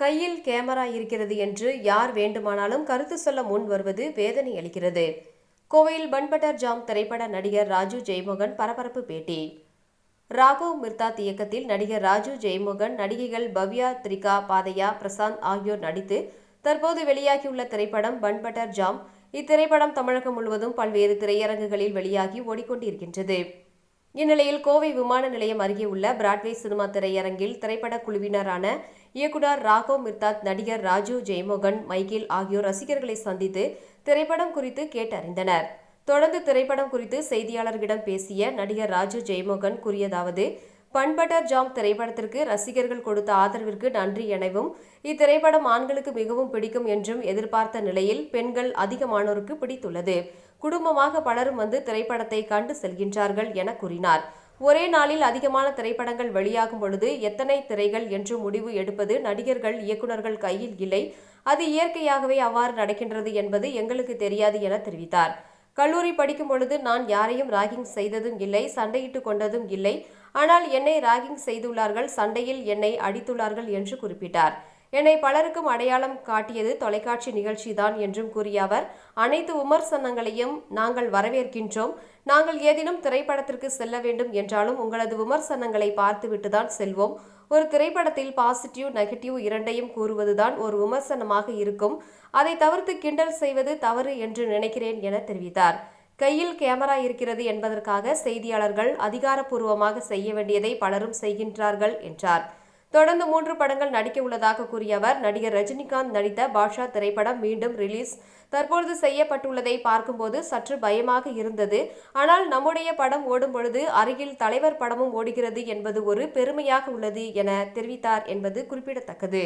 கையில் கேமரா இருக்கிறது என்று யார் வேண்டுமானாலும் கருத்து சொல்ல முன் வருவது வேதனை அளிக்கிறது. கோவையில் பண்பட்டர் ஜாம் திரைப்பட நடிகர் ராஜு ஜெயமோகன் பரபரப்பு பேட்டி. ராகவ் மிர்தாத் இயக்கத்தில் நடிகர் ராஜு ஜெயமோகன் நடிகைகள் பவ்யா த்ரிகா பாதையா பிரசாந்த் ஆகியோர் நடித்து தற்போது வெளியாகியுள்ள திரைப்படம் பண்பட்டர் ஜாம் இத்திரைப்படம் தமிழகம் முழுவதும் பல்வேறு திரையரங்குகளில் வெளியாகி ஓடிக்கொண்டிருக்கின்றது. இந்நிலையில் கோவை விமான நிலையம் அருகே உள்ள பிராட்வே சினிமா திரையரங்கில் திரைப்பட குழுவினரான இயக்குனர் ராகவ் மிர்தாத் நடிகர் ராஜு ஜெயமோகன் மைக்கேல் ஆகியோர் ரசிகர்களை சந்தித்து திரைப்படம் குறித்து கேட்டறிந்தனர். தொடர்ந்து திரைப்படம் குறித்து செய்தியாளர்களிடம் பேசிய நடிகர் ராஜு ஜெயமோகன் கூறியதாவது பண்பட்டர் ஜாம் திரைப்படத்திற்கு ரசிகர்கள் கொடுத்த ஆதரவிற்கு நன்றி எனவும் இத்திரைப்படம் ஆண்களுக்கு மிகவும் பிடிக்கும் என்றும் எதிர்பார்த்த நிலையில் பெண்கள் அதிகமானோருக்கு பிடித்துள்ளது. குடும்பமாக பலரும் வந்து திரைப்படத்தை கண்டு செல்கின்றார்கள் என கூறினார். ஒரே நாளில் அதிகமான திரைப்படங்கள் வெளியாகும் பொழுது எத்தனை திரைகள் என்று முடிவு எடுப்பது நடிகர்கள் இயக்குநர்கள் கையில் இல்லை. அது இயற்கையாகவே அவ்வாறு நடக்கின்றது என்பது எங்களுக்கு தெரியாது என தெரிவித்தார். கல்லூரி படிக்கும் பொழுது நான் யாரையும் ராகிங் செய்ததும் இல்லை சண்டையிட்டு கொண்டதும் இல்லை. ஆனால் என்னை ராகிங் செய்துள்ளார்கள் சண்டையில் என்னை அடித்துள்ளார்கள் என்று குறிப்பிட்டார். என்னை பலருக்கும் அடையாளம் காட்டியது தொலைக்காட்சி நிகழ்ச்சிதான் என்றும் கூறிய அவர் அனைத்து விமர்சனங்களையும் நாங்கள் வரவேற்கின்றோம். நாங்கள் ஏதேனும் திரைப்படத்திற்கு செல்ல வேண்டும் என்றாலும் உங்களது விமர்சனங்களை பார்த்துவிட்டுதான் செல்வோம். ஒரு திரைப்படத்தில் பாசிட்டிவ் நெகட்டிவ் இரண்டையும் கூறுவதுதான் ஒரு விமர்சனமாக இருக்கும். அதை தவிர்த்து கிண்டல் செய்வது தவறு என்று நினைக்கிறேன் என தெரிவித்தார். கையில் கேமரா இருக்கிறது என்பதற்காக செய்தியாளர்கள் அதிகாரப்பூர்வமாக செய்ய வேண்டியதை பலரும் செய்கின்றார்கள் என்றார். தொடர்ந்து மூன்று படங்கள் நடிக்க உள்ளதாக கூறிய அவர் நடிகர் ரஜினிகாந்த் நடித்த பாஷா திரைப்படம் மீண்டும் ரிலீஸ் தற்பொழுது செய்யப்பட்டுள்ளதை பார்க்கும்போது சற்று பயமாக இருந்தது. ஆனால் நம்முடைய படம் ஓடும் பொழுது அருகில் தலைவர் படமும் ஓடுகிறது என்பது ஒரு பெருமையாக உள்ளது என தெரிவித்தார் என்பது குறிப்பிடத்தக்கது.